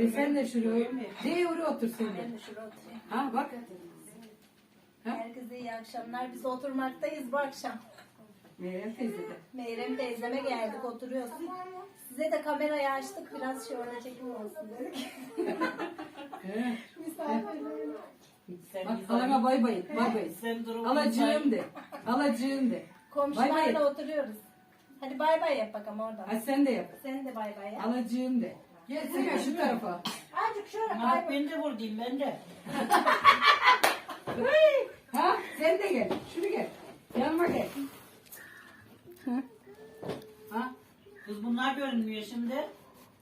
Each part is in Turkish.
Ve sen de şuraya, de oraya otur sen de. Ben de şuraya oturayım. Ha bak. Ha? Herkese iyi akşamlar. Biz oturmaktayız bu akşam. Meryem teyze de. Meyrem teyzeme geldik oturuyoruz. Size de kamerayı açtık biraz şöyle çekim olsun dedik. He. Misafirler. Sen Bak halana bay bay. Bay bay. Sen durum Alacığım de. Alacığım de. Bay Komşularla bay. oturuyoruz. Hadi bay bay yap bakalım oradan. Hadi sen de yap. Sen de bay bay yap. Alacığım de. Gelsene şu tarafa. Azıcık şöyle bay. ben de buradayım ben de. Ha sen de gel. Şunu gel. Yanıma gel. Ha? Kız bunlar görünmüyor şimdi.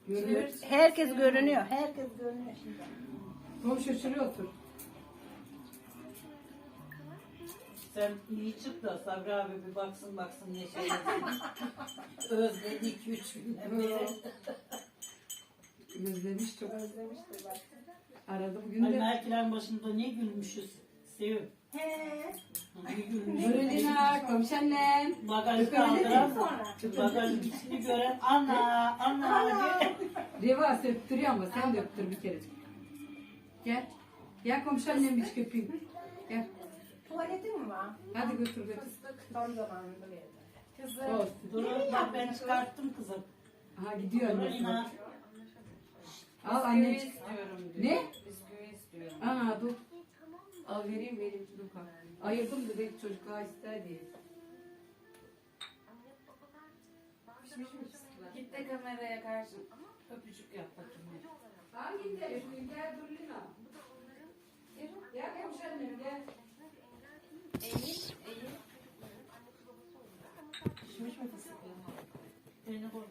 Görüyor. Herkes görünüyor. Herkes görünüyor şimdi. Komşu şuraya otur. Sen iyi çık da Sabri abi bir baksın baksın ne şey Özledik üç günden beri. Özlemiş çok. Özlemiştir bak. Aradı bugün Hani de. Merkilen başında ne gülmüşüz. Sevim. He. Ne gülmüşüz. Görülina komşu annem. Bagajı kaldıran bagajın içini gören ana ana diye. Reva öptürüyor ama sen de öptür bir kere. Gel. Gel komşu annem bir köpeyim. Gel. Tuvaletin mi var? Hadi götür götür. Tam zamanında verdim. Kızım. Olsun. Bak ben çıkarttım kızım. Aha gidiyor annesi. Al anne. istiyorum diyor. Ne? Bisküvi istiyorum. Aa dur. Al vereyim vereyim. Dur bak. Ayırdım da belki çocuklar ister diye. Pişmiş mi fıstıklar? Git de kameraya karşı öpücük yap bakayım. Hangi gel? Gel dur Lina. Gel annem gel. Eğil, eğil. Pişmiş mi fıstıklar? Beni koy.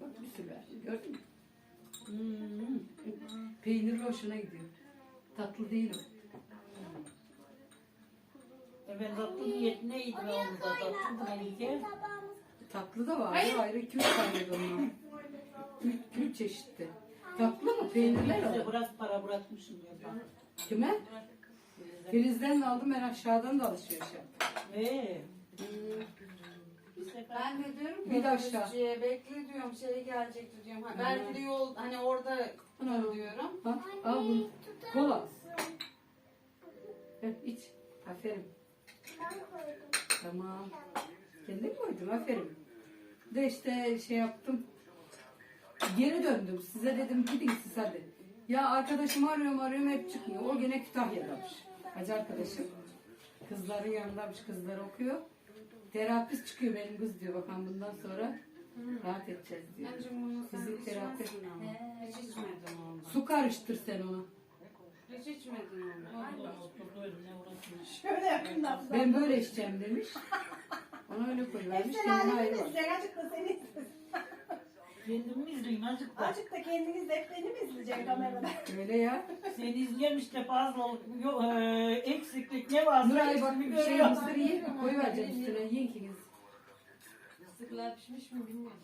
Bak bir sürü. Gördün mü? Hmm. Peynirli hoşuna gidiyor. Tatlı değil o. E ben tatlı niyetine yedim onu da tatlı benimki. Tatlı da var. Ayrı ayrı iki üç tane de onlar. Üç, üç çeşitli. Tatlı mı? Peynirler Bize o. biraz para bırakmışım diyor bak. Kime? Filiz'den de aldım. Ben aşağıdan da alışveriş yaptım. Ee, sefer Ben de diyorum ki Bir de aşağı. otobüsçüye bekle diyorum şey gelecekti diyorum. Ha, belki de yol hani orada kalır diyorum. Bak al bunu. Kola. Heh, iç. Aferin. Tamam. Kendin koydun aferin. De işte şey yaptım. Geri döndüm. Size dedim gidin siz hadi. Ya arkadaşımı arıyorum arıyorum hep çıkmıyor. O gene Kütahya'damış. Hacı arkadaşım. Kızların yanındaymış. Kızlar okuyor. Terapist çıkıyor benim kız diyor. Bakalım bundan sonra rahat edeceğiz diyor. Bence bunu sen terapi. içmezsin ama. Hiç içmedin ondan. Su karıştır sen ona. Hiç içmedin ondan. Ne uğraşmış. Şöyle yapayım da. Ben böyle içeceğim demiş. Ona öyle koyuvermiş. Sen halini ayrı var. Azıcık da seni. Kendimi izleyin azıcık da. Azıcık da kendiniz hep beni mi izleyeceksin kamerada? Öyle ya. Seni izleyen işte fazlalık, yok, e, eksiklik ne varsa Nuray bak hepsini bir şey görüyor. mısır yiyin. Koyuvereceğim üstüne yiyin ikiniz. Fıstıklar pişmiş mi bilmiyorum.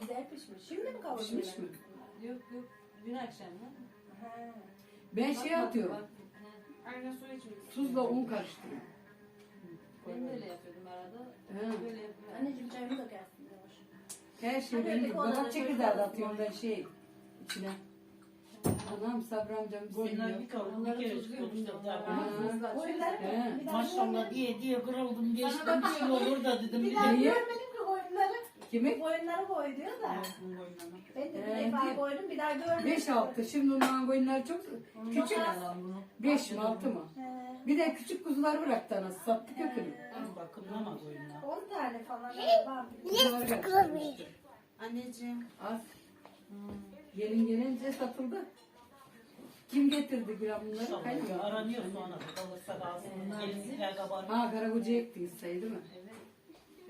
Güzel pişmiş. Şimdi mi kavuruyorsun? Pişmiş mi? Yok yok. Dün akşam mı? Ha. Ben şey atıyorum. Bak, ha. Aynen su içmiş. Tuzla un karıştırıyorum. Ben de öyle yapıyordum arada. Ha. Böyle yapıyorum. Anneciğim çayımı da gelsin. Her şey benim. Babak çekirdeği de atıyorum ben şey içine. Anam Sabri amcam Boyunlar seviyor. bir kavuk bir kere daha Maşallah diye diye kırıldım geçtim bir şey olur da dedim bir daha görmedim. Kimi? Oyunları koy diyor da. Ben de bir He, defa koydum bir daha görmedim. Beş altı. Şimdi onların boyunları çok küçük. Yalan bunu. Beş mi altı mı? He. Bir de küçük kuzular bıraktı anası. Sattı kökünü. Ben bakımlama boynuna. 10 tane falan var. Kuzular karıştırmıştı. Anneciğim. Az. Gelin gelince satıldı. Kim getirdi gram bunları? Kaynıyor. aranıyor sonra kalırsa kalsın. Gelinlikler kabarır. Ha karakoca ektiğiniz sayı değil mi?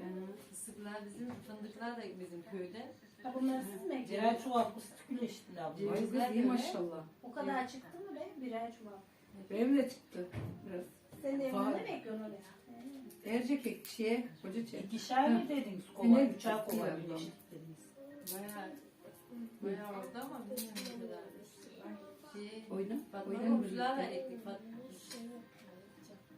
Evet. Fıstıklar bizim, fındıklar da bizim köyde. Ha bunları siz mi eklediniz? Birer çuval fıstık güleştiler abla. Kız iyi maşallah. O kadar çıktı mı be? Birer çuval. Benim de çıktı biraz. Sen de Var. evinde mi ekliyorsun oraya? Ercek ek şeye, koca çek. İkişer mi dediniz kova? Ne? Üçer kova Güzel. güleştik dediniz. Bayağı, bayağı orada ama bilmiyorum ne kadar. Şey, Oyna, Fatma oyna komşularla ektik. Fatma.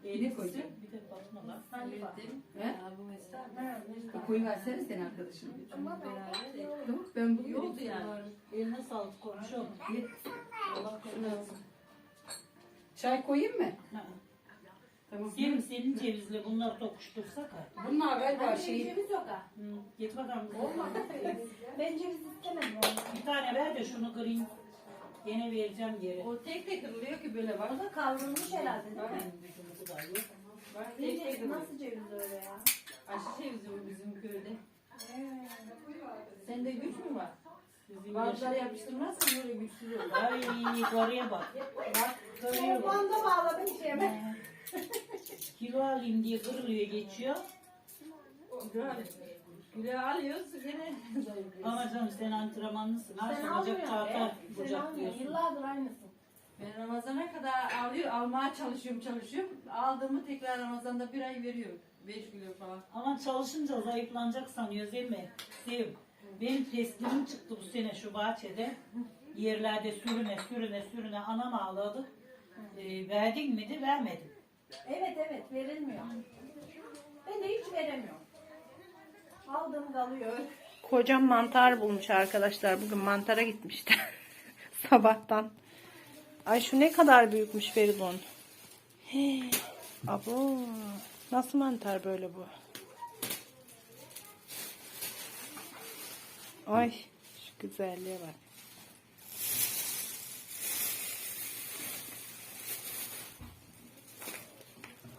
Ne koyacağım? Bir de bakma lan. Hallettim. He? Ya bu mesela. Bir koyu versene senin arkadaşın. Beraber de. Tamam ben bu Yoldu yani. Eline sağlık konuşalım. Allah korusun. Çay koyayım mı? Ha. Tamam. Senin, senin cevizle bunları tokuştursak ha. Bunlar galiba şey Ceviz yok ha. Hı, Git bakalım. Ben ceviz istemedim. Bir tane ver de şunu kırayım. Gene vereceğim geri. O tek tek kırılıyor ki böyle var. O da kavrulmuş herhalde değil mi? Yok. Bak tek tek kırılıyor. nasıl ceviz öyle ya? Aşı cevizi bu bizim köyde. Sende güç mü var? Sizin Bazıları yapıştırmazsan böyle güçsüz olur. Ay yukarıya bak. Bak kırıyor. bak. Banda bağladım içime. Kilo alayım diye kırılıyor geçiyor. Güzel. Güle alıyoruz gene zayıflıyoruz. Ama canım sen antrenmanlısın. Ha Sen sanacak almıyorsun be. Sen almıyorsun. kucaklıyorsun. Yıllardır aynısın. Ben Ramazan'a kadar alıyor, almaya çalışıyorum çalışıyorum. Aldığımı tekrar Ramazan'da bir ay veriyorum. 5 kilo falan. Ama çalışınca zayıflanacak sanıyoruz değil mi? Sev. Benim testilim çıktı bu sene şu bahçede. Yerlerde sürüne sürüne sürüne anam ağladı. Ee, verdin mi de vermedim. Evet evet verilmiyor. Ben de hiç veremiyorum. Aldım kalıyor. Kocam mantar bulmuş arkadaşlar. Bugün mantara gitmişti. Sabahtan. Ay şu ne kadar büyükmüş Feridun. Hey, abo. Nasıl mantar böyle bu? Ay şu güzelliğe bak.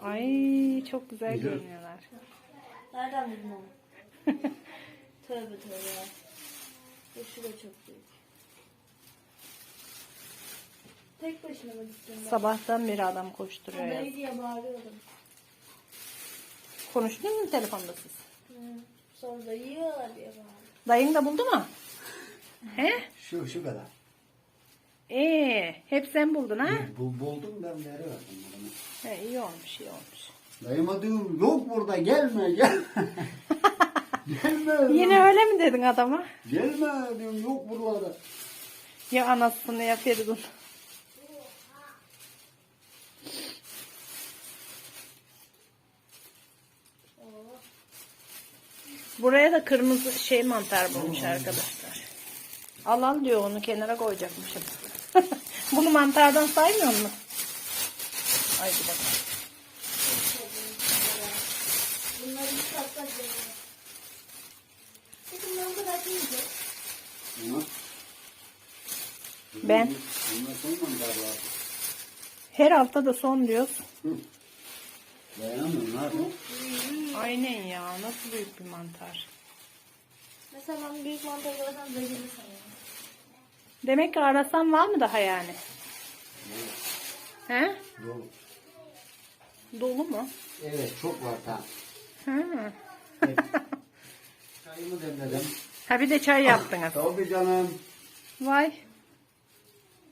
Ay çok güzel görünüyorlar. Nereden bildin onu? tövbe tövbe ya. Bu şu da çok büyük. Tek başına mı gittin? ben? Sabahtan beri adam koşturuyor ya. Dayı diye bağırıyordum. Konuştunuz mu telefonda siz? Hı. Sonra da yiyorlar diye bağırdım. Dayın da buldu mu? He? Şu şu kadar. Ee, hep sen buldun ha? Bu buldum ben veriverdim bunu. He, iyi olmuş, iyi olmuş. Dayıma diyorum yok burada gelme gel. gelme. Yine öyle mi dedin adama? Gelme diyorum yok buralarda. Ya anasını ya Feridun. Buraya da kırmızı şey mantar bulmuş arkadaşlar. Al al diyor onu kenara koyacakmışım. Bunu mantardan saymıyor mu? Haydi bakalım. Bunları bir bunları bırakmayacak. Ama Ben Bunlar son mantarlar. her hafta da son diyoruz. Dayanamıyorum ne yapayım? Aynen ya nasıl büyük bir mantar. Mesela ben büyük mantar görsem zehirli sanıyorum. Demek ki arasam var mı daha yani? He? Dolu. Dolu mu? Evet çok var ta. Hı. Çayımı demledim. Ha bir de çay yaptınız. Tabii canım. Vay.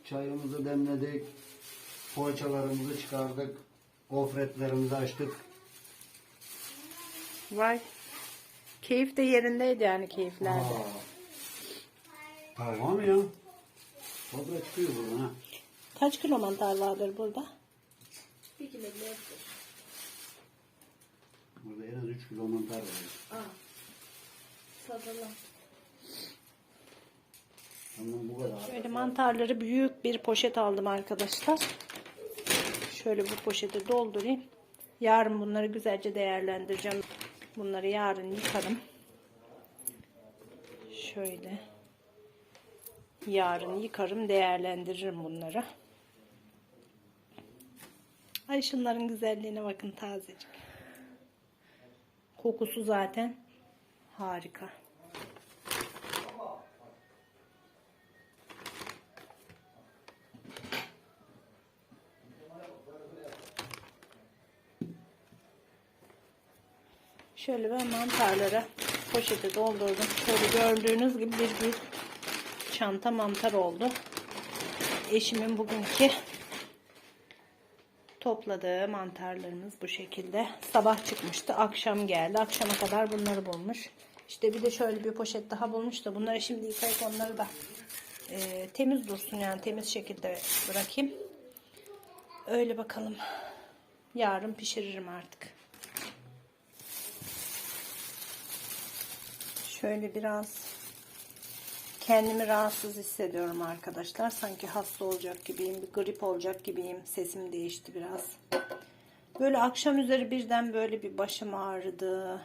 Çayımızı demledik. Poğaçalarımızı çıkardık. Gofretlerimizi açtık. Vay. Keyif de yerindeydi yani keyiflerde. Aa. Tamam ya. Fazla çıkıyor buradan ha. Kaç kilo mantar vardır burada? Bir kilo bile yoktur. Burada en az 3 kilo mantar var. Bu kadar. Şöyle mantarları büyük bir poşet aldım arkadaşlar. Şöyle bu poşete doldurayım. Yarın bunları güzelce değerlendireceğim. Bunları yarın yıkarım. Şöyle. Yarın yıkarım, değerlendiririm bunları. Ay şunların güzelliğine bakın tazecik. Kokusu zaten harika. Şöyle ben mantarları poşete doldurdum. Şöyle gördüğünüz gibi bir büyük çanta mantar oldu. Eşimin bugünkü topladığı mantarlarımız bu şekilde. Sabah çıkmıştı, akşam geldi. Akşama kadar bunları bulmuş. İşte bir de şöyle bir poşet daha bulmuş da bunları şimdi yıkayıp onları da e, temiz dursun yani temiz şekilde bırakayım. Öyle bakalım. Yarın pişiririm artık. Şöyle biraz kendimi rahatsız hissediyorum arkadaşlar. Sanki hasta olacak gibiyim, bir grip olacak gibiyim. Sesim değişti biraz. Böyle akşam üzeri birden böyle bir başım ağrıdı.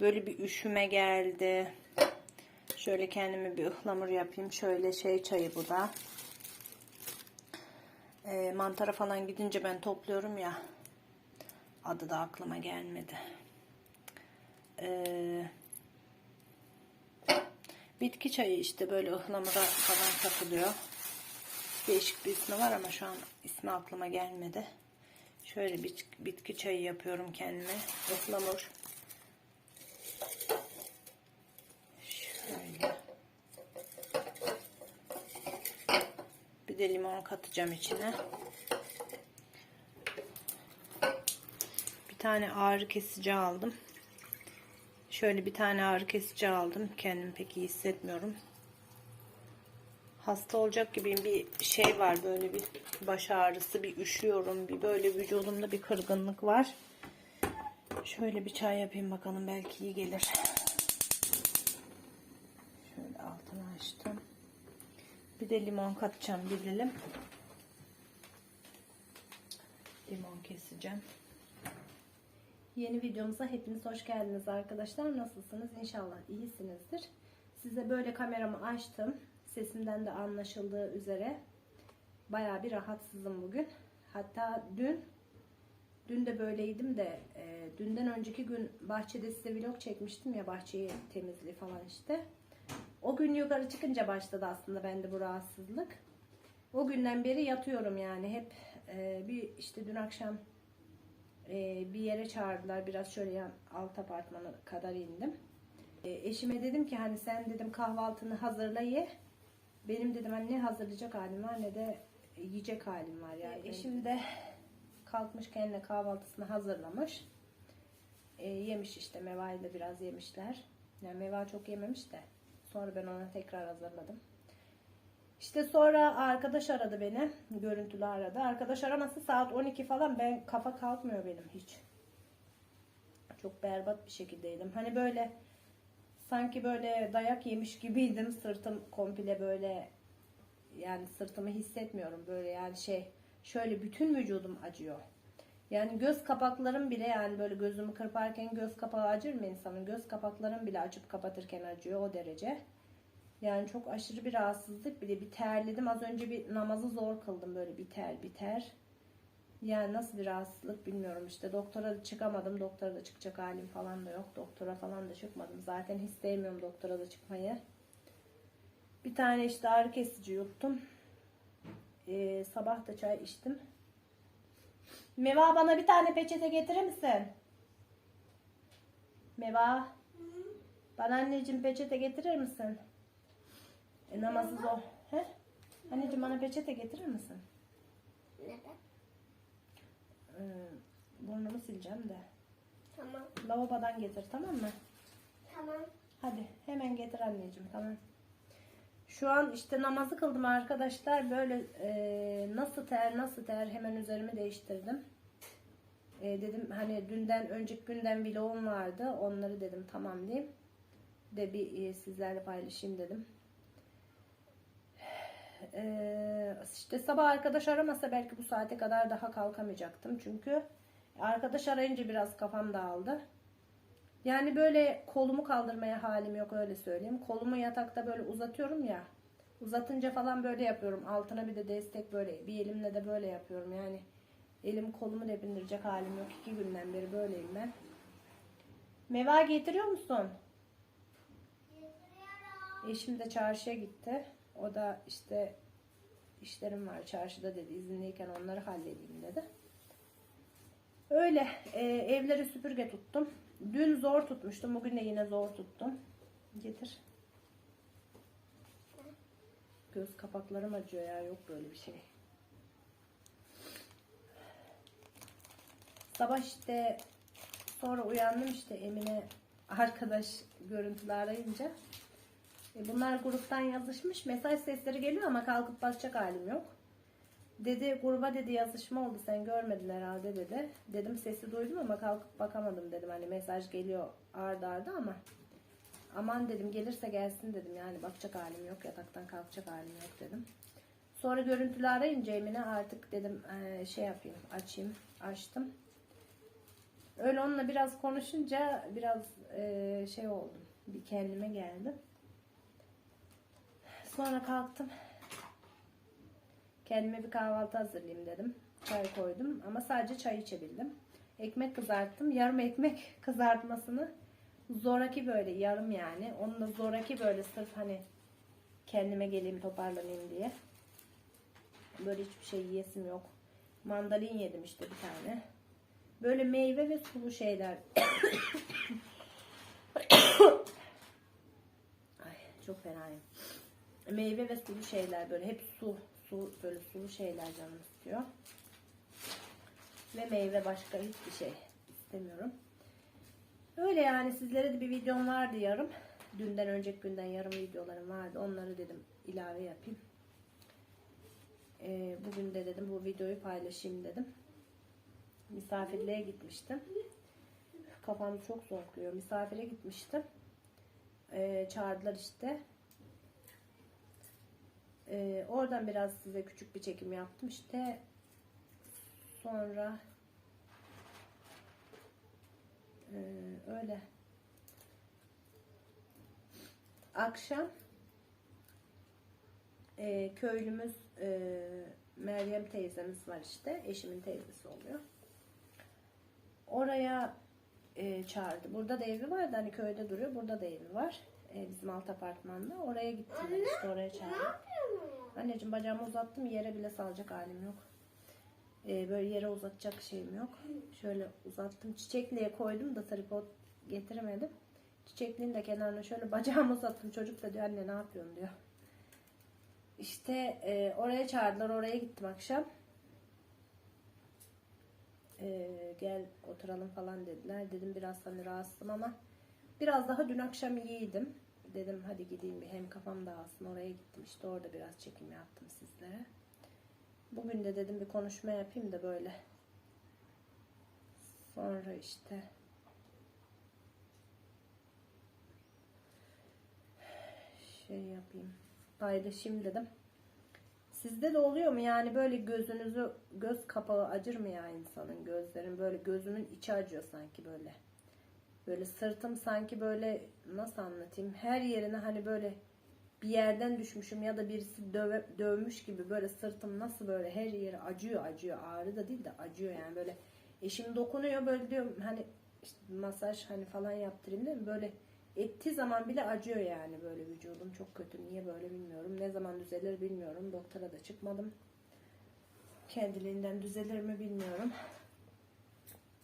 Böyle bir üşüme geldi. Şöyle kendime bir ıhlamur yapayım. Şöyle şey çayı bu da. E, mantara falan gidince ben topluyorum ya. Adı da aklıma gelmedi. Eee Bitki çayı işte böyle ıhlamura falan katılıyor. Değişik bir ismi var ama şu an ismi aklıma gelmedi. Şöyle bir bitki çayı yapıyorum kendime. Ihlamur. Şöyle. Bir de limon katacağım içine. Bir tane ağrı kesici aldım. Şöyle bir tane ağrı kesici aldım. Kendimi pek iyi hissetmiyorum. Hasta olacak gibi bir şey var. Böyle bir baş ağrısı, bir üşüyorum. Bir böyle vücudumda bir kırgınlık var. Şöyle bir çay yapayım bakalım. Belki iyi gelir. Şöyle altını açtım. Bir de limon katacağım bir dilim. Limon keseceğim. Yeni videomuza hepiniz hoş geldiniz arkadaşlar. Nasılsınız? İnşallah iyisinizdir. Size böyle kameramı açtım. Sesimden de anlaşıldığı üzere baya bir rahatsızım bugün. Hatta dün dün de böyleydim de e, dünden önceki gün bahçede size vlog çekmiştim ya bahçeyi temizliği falan işte. O gün yukarı çıkınca başladı aslında bende bu rahatsızlık. O günden beri yatıyorum yani hep e, bir işte dün akşam e, bir yere çağırdılar. Biraz şöyle yan alt apartmana kadar indim. E, eşime dedim ki hani sen dedim kahvaltını hazırla ye. Benim dedim hani ne hazırlayacak halim var ne de yiyecek halim var yani. eşim de kalkmış kendine kahvaltısını hazırlamış. E, yemiş işte Meva'yı da biraz yemişler. Yani Meva çok yememiş de. Sonra ben ona tekrar hazırladım. İşte sonra arkadaş aradı beni. Görüntülü aradı. Arkadaş araması saat 12 falan. Ben kafa kalkmıyor benim hiç. Çok berbat bir şekildeydim. Hani böyle sanki böyle dayak yemiş gibiydim. Sırtım komple böyle yani sırtımı hissetmiyorum. Böyle yani şey şöyle bütün vücudum acıyor. Yani göz kapaklarım bile yani böyle gözümü kırparken göz kapağı acır mı insanın? Göz kapaklarım bile açıp kapatırken acıyor o derece. Yani çok aşırı bir rahatsızlık. Bir de bir terledim. Az önce bir namazı zor kıldım. Böyle biter biter. Yani nasıl bir rahatsızlık bilmiyorum işte. Doktora da çıkamadım. Doktora da çıkacak halim falan da yok. Doktora falan da çıkmadım. Zaten hiç sevmiyorum doktora da çıkmayı. Bir tane işte ağrı kesici yuttum. Ee, sabah da çay içtim. Meva bana bir tane peçete getirir misin? Meva. Bana anneciğim peçete getirir misin? E, namazı zor. He? Anneciğim bana peçete getirir misin? Neden? Ee, burnumu sileceğim de. Tamam. Lavabodan getir tamam mı? Tamam. Hadi hemen getir anneciğim tamam. Şu an işte namazı kıldım arkadaşlar. Böyle e, nasıl ter nasıl ter hemen üzerimi değiştirdim. E, dedim hani dünden önceki günden vlogum vardı. Onları dedim tamamlayayım. De bir e, sizlerle paylaşayım dedim. Ee, işte sabah arkadaş aramasa belki bu saate kadar daha kalkamayacaktım. Çünkü arkadaş arayınca biraz kafam dağıldı. Yani böyle kolumu kaldırmaya halim yok öyle söyleyeyim. Kolumu yatakta böyle uzatıyorum ya. Uzatınca falan böyle yapıyorum. Altına bir de destek böyle bir elimle de böyle yapıyorum. Yani elim kolumu da bindirecek halim yok. İki günden beri böyleyim ben. Meva getiriyor musun? Eşim de çarşıya gitti. O da işte işlerim var çarşıda dedi. izinliyken onları halledeyim dedi. Öyle e, evleri süpürge tuttum. Dün zor tutmuştum. Bugün de yine zor tuttum. Getir. Göz kapaklarım acıyor ya. Yok böyle bir şey. Sabah işte sonra uyandım işte Emine arkadaş görüntülü arayınca. E bunlar gruptan yazışmış. Mesaj sesleri geliyor ama kalkıp basacak halim yok. Dedi gruba dedi yazışma oldu sen görmedin herhalde dedi. Dedim sesi duydum ama kalkıp bakamadım dedim. Hani mesaj geliyor arda arda ama. Aman dedim gelirse gelsin dedim. Yani bakacak halim yok yataktan kalkacak halim yok dedim. Sonra görüntülü arayınca Emine artık dedim eee, şey yapayım açayım açtım. Öyle onunla biraz konuşunca biraz eee, şey oldum. Bir kendime geldim. Sonra kalktım. Kendime bir kahvaltı hazırlayayım dedim. Çay koydum ama sadece çay içebildim. Ekmek kızarttım. Yarım ekmek kızartmasını zoraki böyle yarım yani. Onu da zoraki böyle sırf hani kendime geleyim toparlanayım diye. Böyle hiçbir şey yiyesim yok. Mandalin yedim işte bir tane. Böyle meyve ve sulu şeyler. Ay çok fenayım. Meyve ve sulu şeyler böyle hep su, su böyle sulu şeyler canım istiyor. Ve meyve başka hiçbir şey istemiyorum. Öyle yani sizlere de bir videom vardı yarım. Dünden önceki günden yarım videolarım vardı. Onları dedim ilave yapayım. Ee, bugün de dedim bu videoyu paylaşayım dedim. Misafirliğe gitmiştim. Kafam çok zorluyor. Misafire gitmiştim. Ee, çağırdılar işte. Ee, oradan biraz size küçük bir çekim yaptım. İşte sonra ee, öyle. Akşam e, köylümüz e, Meryem teyzemiz var işte. Eşimin teyzesi oluyor. Oraya e, çağırdı. Burada da evi vardı. Hani köyde duruyor. Burada da evi var. E, bizim alt apartmanda. Oraya gittim ben işte. Oraya çağırdım. Anneciğim bacağımı uzattım. Yere bile salacak halim yok. E, böyle yere uzatacak şeyim yok. Şöyle uzattım. Çiçekliğe koydum da tripod getiremedim. Çiçekliğin de kenarına şöyle bacağımı uzattım. Çocuk da diyor anne ne yapıyorsun diyor. İşte e, oraya çağırdılar. Oraya gittim akşam. E, gel oturalım falan dediler. Dedim biraz hani rahatsızım ama biraz daha dün akşam iyiydim. Dedim hadi gideyim bir hem kafam dağılsın. Oraya gittim işte orada biraz çekim yaptım sizlere. Bugün de dedim bir konuşma yapayım da böyle. Sonra işte şey yapayım. Paylaşayım dedim. Sizde de oluyor mu yani böyle gözünüzü göz kapağı acır mı ya insanın gözlerin böyle gözümün içi acıyor sanki böyle. Böyle sırtım sanki böyle nasıl anlatayım her yerine hani böyle bir yerden düşmüşüm ya da birisi döve, dövmüş gibi böyle sırtım nasıl böyle her yeri acıyor acıyor. Ağrı da değil de acıyor yani. Böyle eşim dokunuyor böyle diyorum hani işte masaj hani falan yaptırayım değil mi böyle ettiği zaman bile acıyor yani böyle vücudum. Çok kötü. Niye böyle bilmiyorum. Ne zaman düzelir bilmiyorum. Doktora da çıkmadım. Kendiliğinden düzelir mi bilmiyorum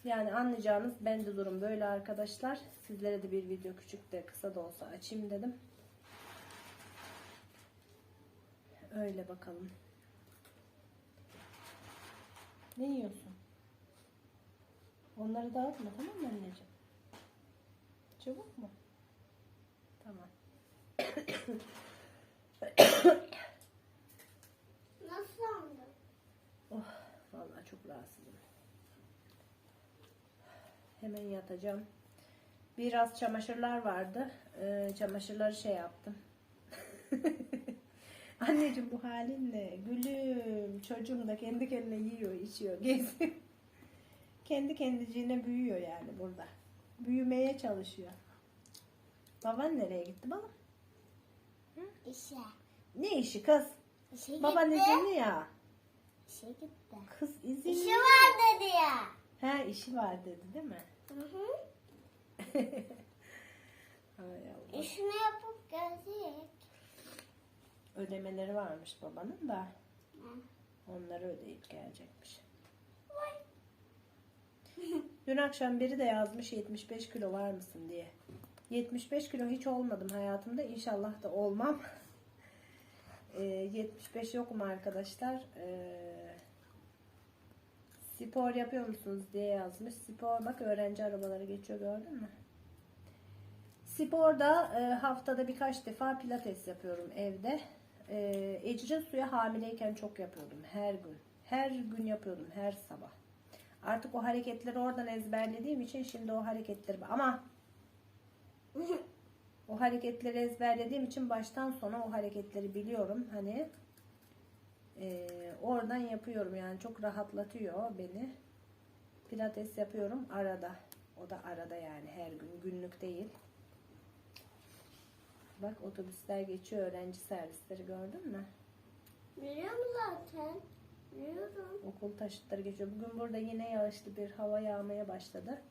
yani anlayacağınız bende durum böyle arkadaşlar sizlere de bir video küçük de kısa da olsa açayım dedim Öyle bakalım. Ne yiyorsun? Onları dağıtma tamam mı anneciğim? Çabuk mu? Tamam. Nasıl aldın? Oh, vallahi çok rahatsızım. Hemen yatacağım. Biraz çamaşırlar vardı. Ee, çamaşırları şey yaptım. Anneciğim bu halinle gülüm çocuğum da kendi kendine yiyor içiyor geziyor. kendi kendiciğine büyüyor yani burada. Büyümeye çalışıyor. Baban nereye gitti baba? İşe. Ne işi kız? İşe gitti. Baban izinli ya. İşe gitti. Kız izinli. İşi var dedi ya. Ha işi var dedi değil mi? Hı hı. Hay Allah. İşini yapıp gelecek. Ödemeleri varmış babanın da. Onları ödeyip gelecekmiş. Dün akşam biri de yazmış 75 kilo var mısın diye. 75 kilo hiç olmadım hayatımda. İnşallah da olmam. Ee, 75 yokum arkadaşlar. Ee, spor yapıyor musunuz diye yazmış. Spor bak öğrenci arabaları geçiyor gördün mü? Sporda e, haftada birkaç defa pilates yapıyorum evde. e, ecrin suyu hamileyken çok yapıyordum her gün. Her gün yapıyordum her sabah. Artık o hareketleri oradan ezberlediğim için şimdi o hareketleri ama o hareketleri ezberlediğim için baştan sona o hareketleri biliyorum. Hani e, oradan yapıyorum yani çok rahatlatıyor beni. Pilates yapıyorum arada. O da arada yani her gün günlük değil. Bak otobüsler geçiyor öğrenci servisleri gördün mü? Biliyorum zaten. Biliyorum. Okul taşıtları geçiyor. Bugün burada yine yağışlı bir hava yağmaya başladı.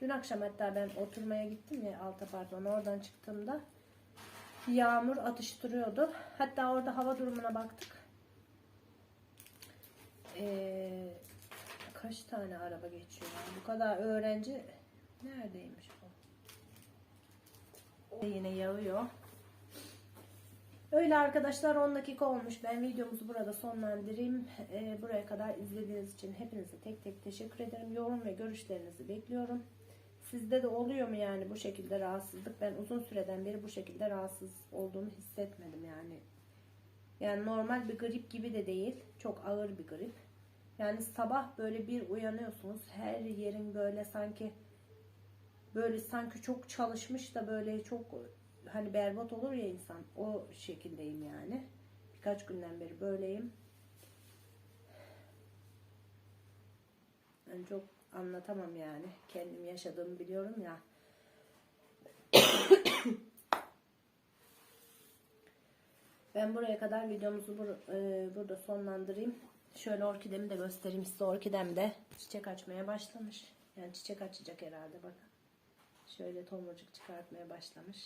Dün akşam hatta ben oturmaya gittim ya alt apartman oradan çıktığımda yağmur atıştırıyordu. Hatta orada hava durumuna baktık. Ee, kaç tane araba geçiyor? ya? Bu kadar öğrenci neredeymiş bu? Yine yağıyor. Öyle arkadaşlar 10 dakika olmuş. Ben videomuzu burada sonlandırayım. Ee, buraya kadar izlediğiniz için hepinize tek tek teşekkür ederim. Yorum ve görüşlerinizi bekliyorum. Sizde de oluyor mu yani bu şekilde rahatsızlık? Ben uzun süreden beri bu şekilde rahatsız olduğumu hissetmedim yani. Yani normal bir grip gibi de değil. Çok ağır bir grip. Yani sabah böyle bir uyanıyorsunuz. Her yerin böyle sanki böyle sanki çok çalışmış da böyle çok hani berbat olur ya insan. O şekildeyim yani. Birkaç günden beri böyleyim. Ben çok anlatamam yani. Kendim yaşadığımı biliyorum ya. Ben buraya kadar videomuzu bur- e, burada sonlandırayım. Şöyle orkidemi de göstereyim size. Orkidem de çiçek açmaya başlamış. Yani çiçek açacak herhalde bakın. Şöyle tomurcuk çıkartmaya başlamış.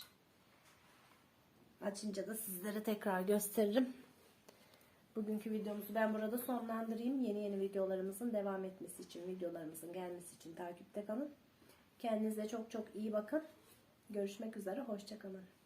Açınca da sizlere tekrar gösteririm. Bugünkü videomuzu ben burada sonlandırayım. Yeni yeni videolarımızın devam etmesi için, videolarımızın gelmesi için takipte kalın. Kendinize çok çok iyi bakın. Görüşmek üzere, hoşçakalın.